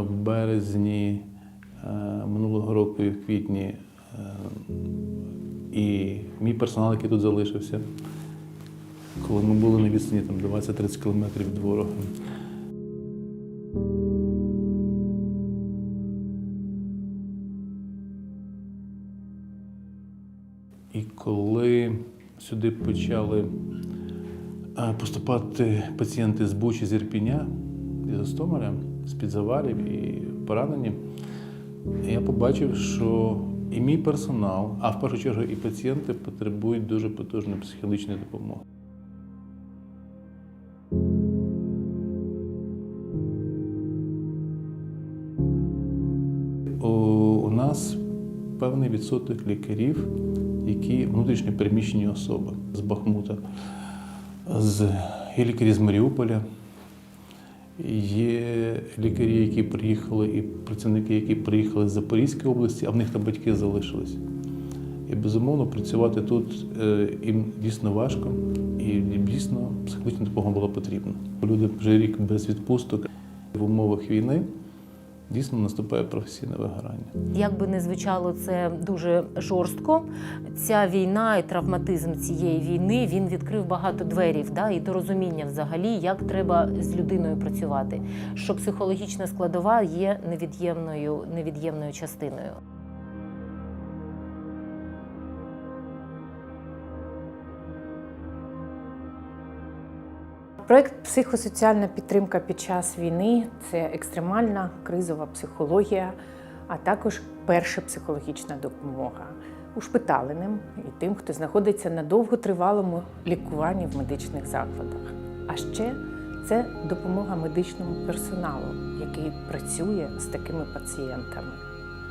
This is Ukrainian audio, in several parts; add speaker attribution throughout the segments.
Speaker 1: в березні е, минулого року і в квітні е, і мій персонал, який тут залишився, коли ми були на відстані там 20-30 кілометрів від ворога. І коли сюди почали е, поступати пацієнти з Бучі, з Ірпіня, з Гостомеля, з-під завалів і поранені, я побачив, що і мій персонал, а в першу чергу і пацієнти потребують дуже потужної психологічної допомоги. У, нас певний відсоток лікарів, які внутрішньо переміщені особи з Бахмута, з, є лікарі з Маріуполя, є лікарі, які приїхали, і працівники, які приїхали з Запорізької області, а в них там батьки залишились. І безумовно працювати тут е, їм дійсно важко, і дійсно психологічна допомога була потрібна. Люди вже рік без відпусток в умовах війни дійсно наступає професійне вигорання.
Speaker 2: Як би не звучало це дуже жорстко, ця війна і травматизм цієї війни він відкрив багато дверів, да, і до розуміння взагалі, як треба з людиною працювати. Що психологічна складова є невід'ємною, невід'ємною частиною.
Speaker 3: Проект психосоціальна підтримка під час війни це екстремальна кризова психологія, а також перша психологічна допомога ушпиталеним і тим, хто знаходиться на довготривалому лікуванні в медичних закладах. А ще це допомога медичному персоналу, який працює з такими пацієнтами.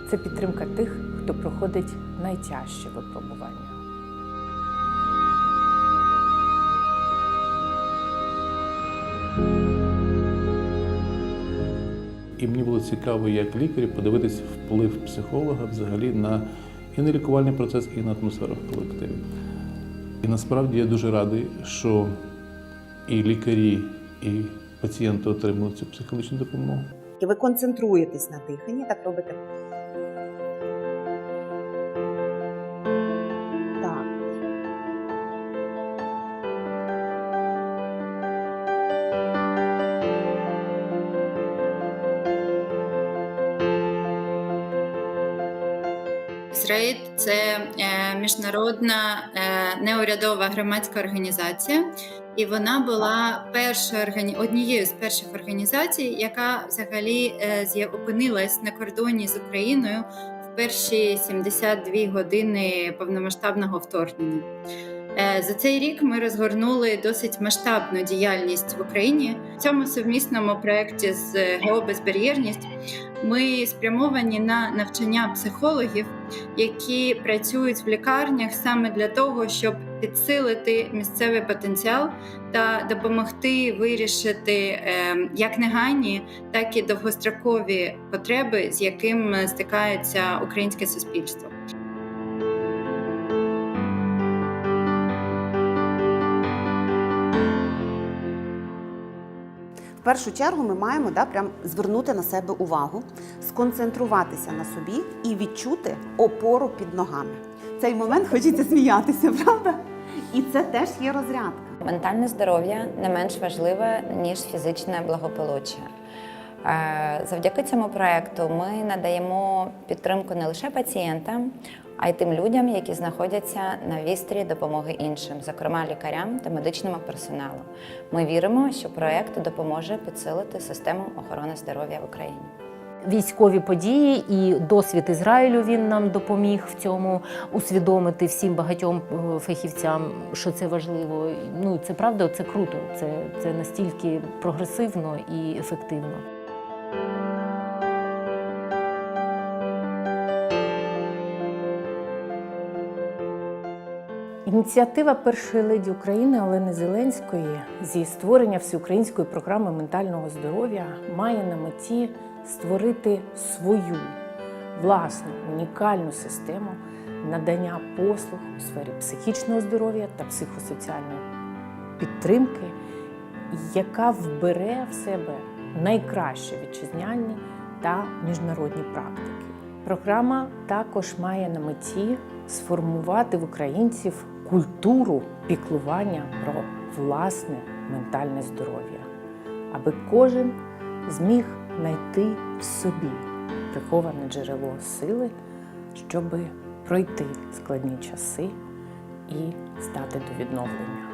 Speaker 3: Це підтримка тих, хто проходить найтяжче випробування.
Speaker 1: І мені було цікаво, як лікарі подивитись вплив психолога взагалі на і на лікувальний процес, і на атмосферу в колективі. І насправді я дуже радий, що і лікарі, і пацієнти отримують цю психологічну допомогу.
Speaker 4: І ви концентруєтесь на диханні, так робите.
Speaker 5: Ізраїль це е, міжнародна е, неурядова громадська організація, і вона була першою органі... однією з перших організацій, яка взагалі е, опинилась на кордоні з Україною в перші 72 години повномасштабного вторгнення. Е, За цей рік ми розгорнули досить масштабну діяльність в Україні. В цьому совмісному проєкті з геобезбар'єрність ми спрямовані на навчання психологів, які працюють в лікарнях саме для того, щоб підсилити місцевий потенціал та допомогти вирішити е, як негайні, так і довгострокові потреби, з яким стикається українське суспільство.
Speaker 4: Першу чергу ми маємо да, прям звернути на себе увагу, сконцентруватися на собі і відчути опору під ногами. Цей момент хочеться сміятися, правда? І це теж є розрядка.
Speaker 6: Ментальне здоров'я не менш важливе, ніж фізичне благополуччя. Е, Завдяки цьому проекту ми надаємо підтримку не лише пацієнтам, а й тим людям, які знаходяться на вістрі допомоги іншим, зокрема лікарям та медичному персоналу. Ми віримо, що проект допоможе підсилити систему охорони здоров'я в Україні.
Speaker 2: Військові події і досвід Ізраїлю він нам допоміг в цьому усвідомити всім багатьом е, фахівцям, що це важливо. Ну це правда, це круто. Це, це настільки прогресивно і ефективно.
Speaker 3: Ініціатива першої леді України Олени Зеленської зі створення всеукраїнської програми ментального здоров'я має на меті створити свою власну унікальну систему надання послуг у сфері психічного здоров'я та психосоціальної підтримки, яка вбере в себе найкращі вітчизняні та міжнародні практики. Програма також має на меті сформувати в українців культуру піклування про власне ментальне здоров'я, аби кожен зміг знайти в собі приховане джерело сили, щоби пройти складні часи і стати до відновлення.